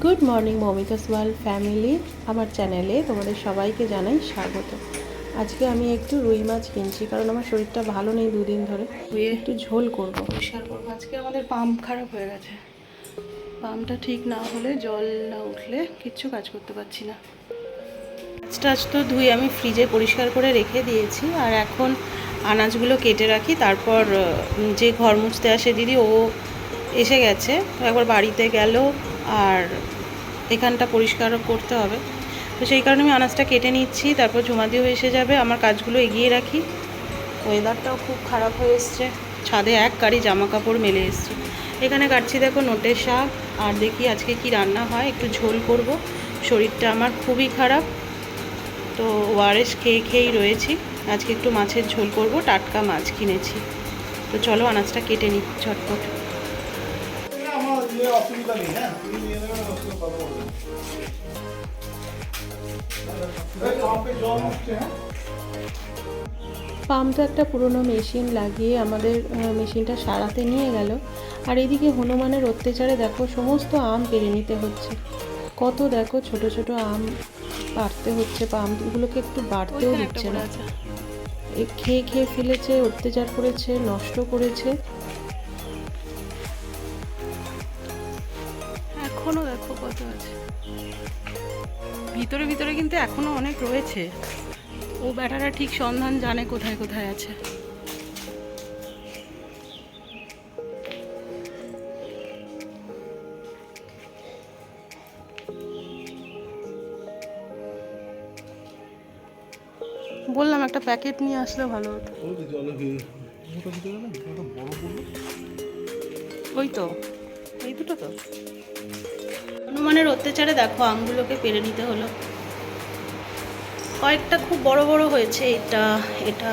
Good morning Momita's world family আমার চ্যানেলে তোমাদের সবাইকে জানাই স্বাগত। আজকে আমি একটু রুই মাছ কিনছি কারণ আমার শরীরটা ভালো নেই দুদিন ধরে। রুইয়ে একটু ঝোল করব। পরিষ্কার করব। আজকে আমাদের পাম্প খারাপ হয়ে গেছে। পাম্পটা ঠিক না হলে জল না উঠলে কিচ্ছু কাজ করতে পারছি না। মাছ টাছ তো ধুয়ে আমি ফ্রিজে পরিষ্কার করে রেখে দিয়েছি আর এখন আনাজগুলো কেটে রাখি। তারপর যে ঘর মুছতে আসে দিদি ও এসে গেছে। একবার বাড়িতে গেল আর এখানটা পরিষ্কারও করতে হবে। তো সেই কারণে আমি আনাজটা কেটে নিচ্ছি তারপর ঝুমাদিও এসে যাবে। আমার কাজগুলো এগিয়ে রাখি। ওয়েদারটাও খুব খারাপ হয়ে এসছে। ছাদে এক গাড়ি জামা কাপড় মেলে এসছে। এখানে কাটছি দেখো নোটের শাক আর দেখি আজকে কি রান্না হয়। একটু ঝোল করব। শরীরটা আমার খুবই খারাপ। তো ওয়ারেস খেয়ে খেয়েই রয়েছি। আজকে একটু মাছের ঝোল করব টাটকা মাছ কিনেছি। তো চলো আনাজটা কেটে নিই ঝটপট। অসুবিধা নেই হ্যাঁ? তুমি নিয়ে নেবে অসুবিধা জল উঠছে হ্যাঁ? পাম্প তো একটা পুরনো মেশিন লাগিয়ে আমাদের মেশিনটা সারাতে নিয়ে গেল। আর এদিকে হনুমানের অত্যাচারে দেখো সমস্ত আম পেরে নিতে হচ্ছে। কত দেখো ছোট ছোট আম পারতে হচ্ছে পাম্পগুলোকে একটু বাড়তেও দিচ্ছে না। এ খেয়ে খেয়ে ফেলেছে অত্যাচার করেছে নষ্ট করেছে। ভিতরে ভিতরে কিন্তু এখনও অনেক রয়েছে। ও ব্যাটারা ঠিক সন্ধান জানে কোথায় কোথায় আছে। বললাম একটা প্যাকেট নিয়ে আসলে ভালো হতো। ওই তো এই দুটো তো। হনুমানের অত্যাচারে দেখো, আমগুলোকে পেরে নিতে হলো। কয়েকটা খুব বড় বড় হয়েছে, এটা এটা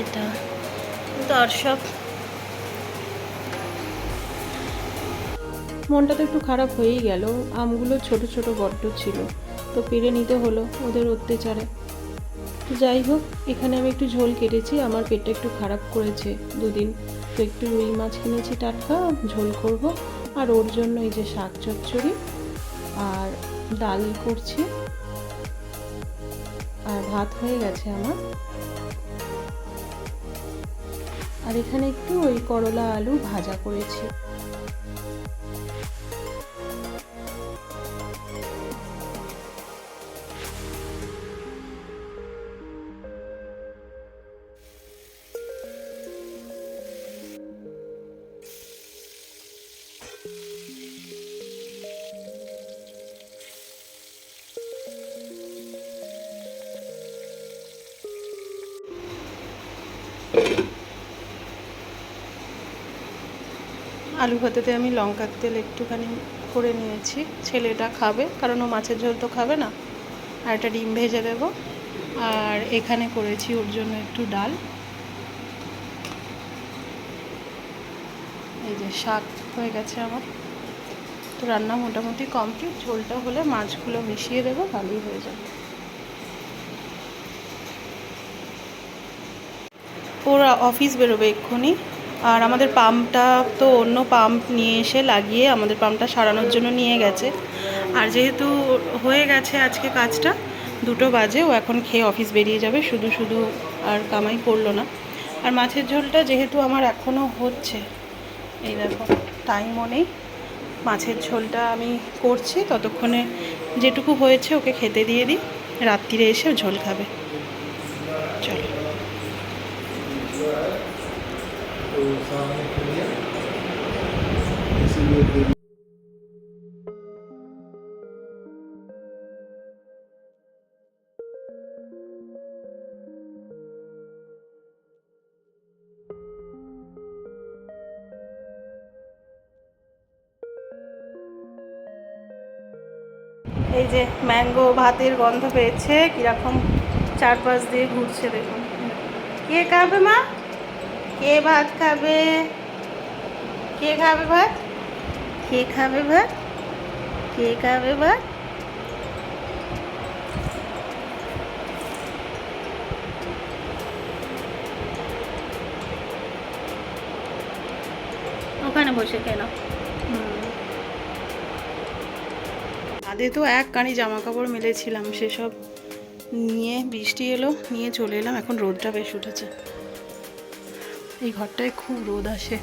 এটা, কিন্তু আর সব মনটা তো একটু খারাপ হয়েই গেল। আমগুলো ছোট ছোট বড্ড ছিল, তো পেরে নিতে হলো ওদের অত্যাচারে। তো যাই হোক, এখানে আমি একটু ঝোল কেটেছি, আমার পেটটা একটু খারাপ করেছে দুদিন। তো একটু রুই মাছ কিনেছি টাটকা, ঝোল করব। আর ওর জন্য এই যে শাক চচ্চড়ি আর ডাল করছি। আর ভাত হয়ে গেছে আমার। আর এখানে একটু ওই করলা আলু ভাজা করেছি। আলু ভাতেতে আমি লঙ্কার তেল একটুখানি করে নিয়েছি। ছেলেটা খাবে, কারণ ও মাছের ঝোল তো খাবে না। আর একটা ডিম ভেজে দেব। আর এখানে করেছি ওর জন্য একটু ডাল। এই যে শাক হয়ে গেছে আমার। তো রান্না মোটামুটি কমপ্লিট। ঝোলটা হলে মাছগুলো মিশিয়ে দেবো, ভালোই হয়ে যাবে। ওরা অফিস বেরোবে এক্ষুনি। আর আমাদের পাম্পটা তো অন্য পাম্প নিয়ে এসে লাগিয়ে আমাদের পাম্পটা সারানোর জন্য নিয়ে গেছে। আর যেহেতু হয়ে গেছে আজকে কাজটা, দুটো বাজে, ও এখন খেয়ে অফিস বেরিয়ে যাবে, শুধু শুধু আর কামাই করল না। আর মাছের ঝোলটা যেহেতু আমার এখনও হচ্ছে, এই দেখো টাইমও নেই। মাছের ঝোলটা আমি করছি, ততক্ষণে যেটুকু হয়েছে ওকে খেতে দিয়ে দিই। রাত্রিরে এসে ঝোল খাবে চলো तो सामने के लिए इसीलिए देरी এই যে ম্যাঙ্গো ভাতের গন্ধ পেয়েছে কিরকম চারপাশ দিয়ে ঘুরছে দেখুন কে খাবে মা কে ভাত খাবে? কে খাবে ভাত? কে খাবে ভাত? কে খাবে ভাত? ওখানে বসে কেন ছাদে তো এক কানি জামা কাপড় মেলেছিলাম সেসব নিয়ে বৃষ্টি এলো নিয়ে চলে এলাম এখন রোদটা বেশ উঠেছে। এই ঘরটায় খুব রোদ আসে।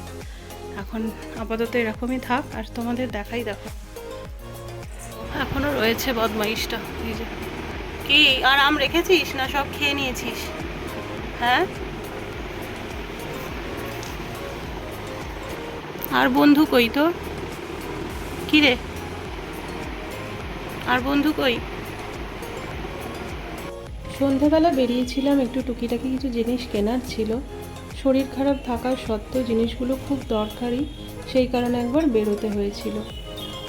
এখন আপাতত এরকমই থাক, আর তোমাদের দেখাই দেখো। এখনও রয়েছে বদমাইশটা, এই যে। কি, আর আম রেখেছিস না সব খেয়ে নিয়েছিস? হ্যাঁ? আর বন্ধু কই তো কি রে? আর বন্ধু কই? সন্ধেবেলা বেরিয়েছিলাম, একটু টুকিটাকি কিছু জিনিস কেনার ছিল। শরীর খারাপ থাকা সত্ত্বেও জিনিসগুলো খুব দরকারি, সেই কারণে একবার বেরোতে হয়েছিল।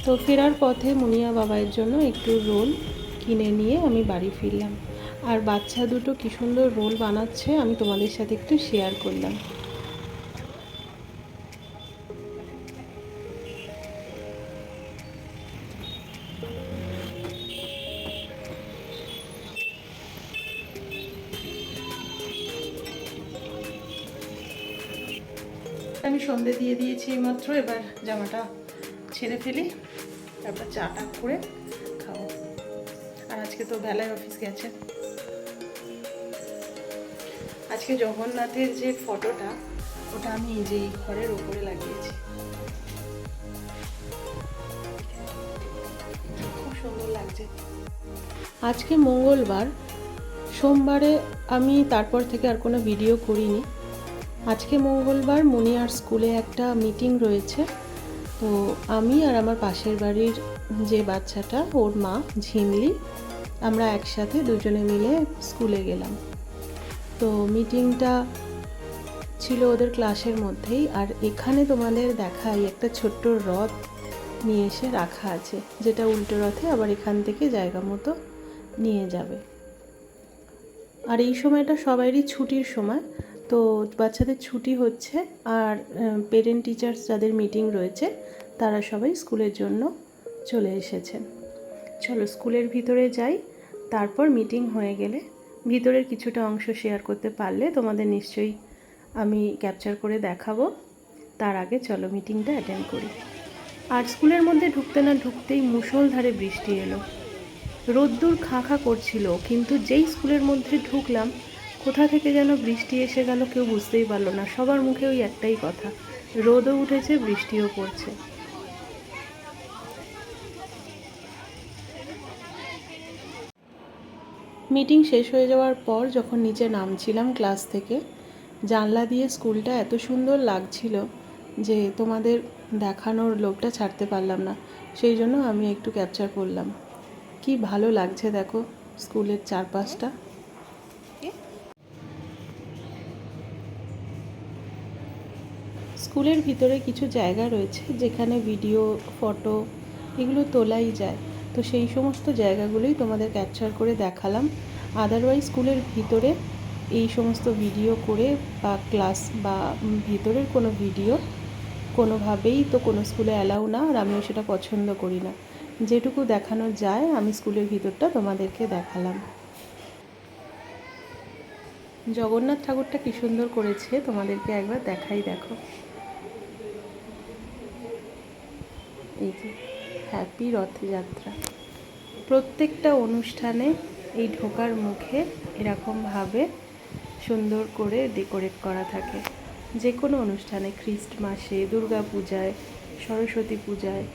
তো ফেরার পথে মুনিয়া বাবাইয়ের জন্য একটু রোল কিনে নিয়ে আমি বাড়ি ফিরলাম। আর বাচ্চা দুটো কী সুন্দর রোল বানাচ্ছে আমি তোমাদের সাথে একটু শেয়ার করলাম। সন্ধে দিয়ে দিয়েছি মাত্র, এবার জামাটা ছেড়ে ফেলি, তারপর চাটা করে খাব। আর আজকে তো বেলায় অফিস গেছে। আজকে জগন্নাথের যে ফটোটা, ওটা আমি যে ঘরের ওপরে লাগিয়েছি। খুব সুন্দর লাগছে। আজকে মঙ্গলবার, সোমবারে আমি তারপর থেকে আর কোনো ভিডিও করিনি। আজকে মঙ্গলবার মনিয়ার স্কুলে একটা মিটিং রয়েছে। তো আমি আর আমার পাশের বাড়ির যে বাচ্চাটা, ওর মা ঝিমলি, আমরা একসাথে দুজনে মিলে স্কুলে গেলাম। তো মিটিংটা ছিল ওদের ক্লাসের মধ্যেই, আর এখানে তোমাদের দেখাই একটা ছোট্ট রথ নিয়ে এসে রাখা আছে, যেটা উল্টো রথে আবার এখান থেকে জায়গা মতো নিয়ে যাবে। আর এই সময়টা সবারই ছুটির সময় তো বাচ্চাদের ছুটি হচ্ছে আর পেরেন্ট টিচার্স যাদের মিটিং রয়েছে, তারা সবাই স্কুলের জন্য চলে এসেছেন চলো স্কুলের ভিতরে যাই, তারপর মিটিং হয়ে গেলে ভিতরের কিছুটা অংশ শেয়ার করতে পারলে তোমাদের নিশ্চয়ই আমি ক্যাপচার করে দেখাবো। তার আগে চলো মিটিংটা অ্যাটেন্ড করি। আর স্কুলের মধ্যে ঢুকতে না ঢুকতেই মুষলধারে বৃষ্টি এলো। রোদ্দুর খাঁ খাঁ করছিল, কিন্তু যেই স্কুলের মধ্যে ঢুকলাম কোথা থেকে যেন বৃষ্টি এসে গেল কেউ বুঝতেই পারল না। সবার মুখে ওই একটাই কথা, রোদও উঠেছে, বৃষ্টিও পড়ছে। মিটিং শেষ হয়ে যাওয়ার পর যখন নিচে নামছিলাম ক্লাস থেকে, জানলা দিয়ে স্কুলটা এত সুন্দর লাগছিল যে তোমাদের দেখানোর লোকটা ছাড়তে পারলাম না। সেই জন্য আমি একটু ক্যাপচার করলাম। কি ভালো লাগছে দেখো স্কুলের চারপাশটা। স্কুলের ভিতরে কিছু জায়গা রয়েছে যেখানে ভিডিও, ফটো এগুলো তোলাই যায়। তো সেই সমস্ত জায়গাগুলোই তোমাদের ক্যাপচার করে দেখালাম। আদারওয়াইজ স্কুলের ভিতরে এই সমস্ত ভিডিও করে বা ক্লাস বা ভিতরের কোনো ভিডিও কোনোভাবেই তো কোনো স্কুলে অ্যালাউ না আর আমিও সেটা পছন্দ করি না। যেটুকু দেখানো যায় আমি স্কুলের ভিতরটা তোমাদেরকে দেখালাম। জগন্নাথ ঠাকুরটা কি সুন্দর করেছে, তোমাদেরকে একবার দেখাই, দেখো। এই যে হ্যাপি রথযাত্রা। প্রত্যেকটা অনুষ্ঠানে এই ঢোকার মুখে এরকমভাবে সুন্দর করে ডেকোরেট করা থাকে। যে কোনো অনুষ্ঠানে খ্রিস্টমাসে দুর্গা পূজায়, সরস্বতী পূজায়,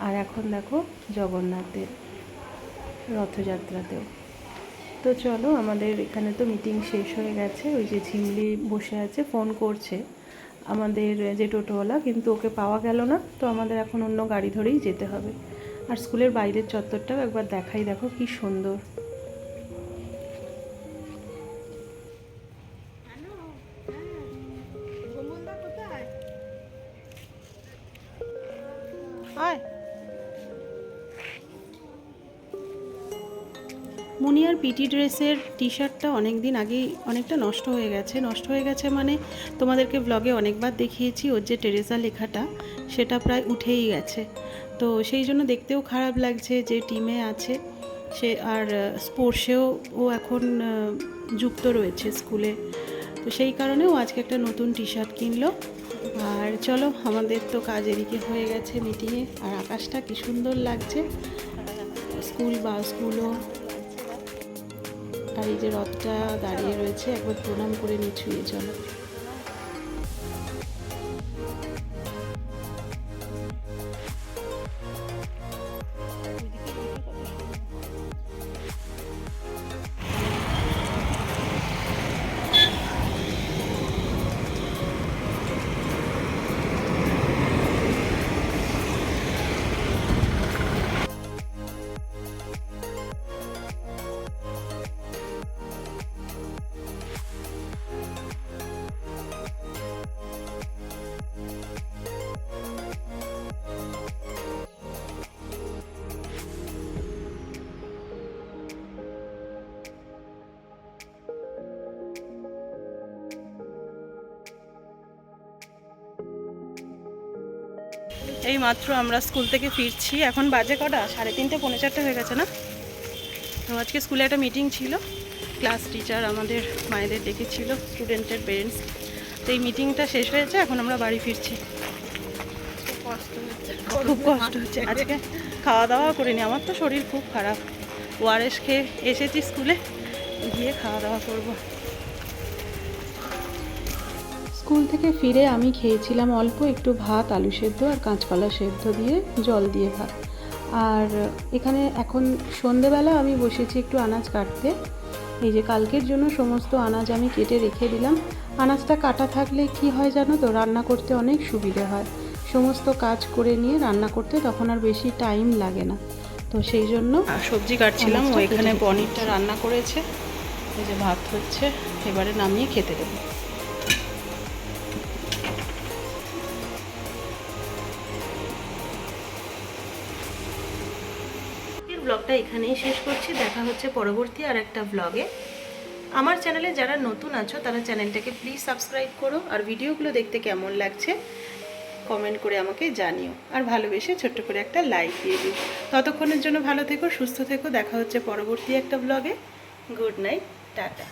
আর এখন দেখো জগন্নাথের রথযাত্রাতেও। তো চলো, আমাদের এখানে তো মিটিং শেষ হয়ে গেছে। ওই যে ঝিমলি বসে আছে ফোন করছে আমাদের যে টোটোওয়ালা, কিন্তু ওকে পাওয়া গেল না। তো আমাদের এখন অন্য গাড়ি ধরেই যেতে হবে। আর স্কুলের বাইরের চত্বরটাও একবার দেখাই, দেখো কি সুন্দর। পিটি ড্রেসের টি শার্টটা অনেক দিন আগেই অনেকটা নষ্ট হয়ে গেছে। নষ্ট হয়ে গেছে মানে তোমাদেরকে ব্লগে অনেকবার দেখিয়েছি, ওর যে টেরেসা লেখাটা, সেটা প্রায় উঠেই গেছে। তো সেই জন্য দেখতেও খারাপ লাগছে যে টিমে আছে, সে আর স্পোর্টসেও ও এখন যুক্ত রয়েছে স্কুলে। তো সেই কারণে ও আজকে একটা নতুন টি শার্ট কিনলো। আর চলো, আমাদের তো কাজ এদিকে হয়ে গেছে মিটিংয়ে। আর আকাশটা কি সুন্দর লাগছে। স্কুল বাসগুলো আর এই যে রথটা দাঁড়িয়ে রয়েছে একবার প্রণাম করে নিচুয়ে চলো এই মাত্র আমরা স্কুল থেকে ফিরছি। এখন বাজে কটা? সাড়ে তিনটে পৌনে চারটে হয়ে গেছে না? তো আজকে স্কুলে একটা মিটিং ছিল। ক্লাস টিচার আমাদের মায়েদের ডেকেছিল স্টুডেন্টের পেরেন্টস তো এই মিটিংটা শেষ হয়েছে এখন আমরা বাড়ি ফিরছি। খুব কষ্ট হচ্ছে। আজকে খাওয়া দাওয়া করিনি আমার তো শরীর খুব খারাপ। ওআরএস খেয়ে এসেছি স্কুলে গিয়ে খাওয়া দাওয়া করব। স্কুল থেকে ফিরে আমি খেয়েছিলাম অল্প একটু ভাত আলু সেদ্ধ আর কাঁচকলা সেদ্ধ দিয়ে জল দিয়ে ভাত। আর এখানে এখন সন্ধেবেলা আমি বসেছি একটু আনাজ কাটতে। এই যে কালকের জন্য সমস্ত আনাজ আমি কেটে রেখে দিলাম। আনাজটা কাটা থাকলে কি হয় জানো তো রান্না করতে অনেক সুবিধে হয়। সমস্ত কাজ করে নিয়ে রান্না করতে তখন আর বেশি টাইম লাগে না। তো সেই জন্য সবজি কাটছিলাম ও এখানে পনিরটা রান্না করেছে। এই যে ভাত হচ্ছে এবারে নামিয়ে খেতে দেবো। ব্লগটা এখানেই শেষ করছি। দেখা হচ্ছে পরবর্তী আর একটা ব্লগে আমার চ্যানেলে যারা নতুন আছো, তারা চ্যানেলটাকে প্লিজ সাবস্ক্রাইব করো আর ভিডিওগুলো দেখতে কেমন লাগছে কমেন্ট করে আমাকে জানিও। আর ভালোবেসে ছোট্ট করে একটা লাইক দিয়ে দিও। ততক্ষণের জন্য ভালো থেকো, সুস্থ থেকো। দেখা হচ্ছে পরবর্তী একটা ব্লগে গুড নাইট টাটা।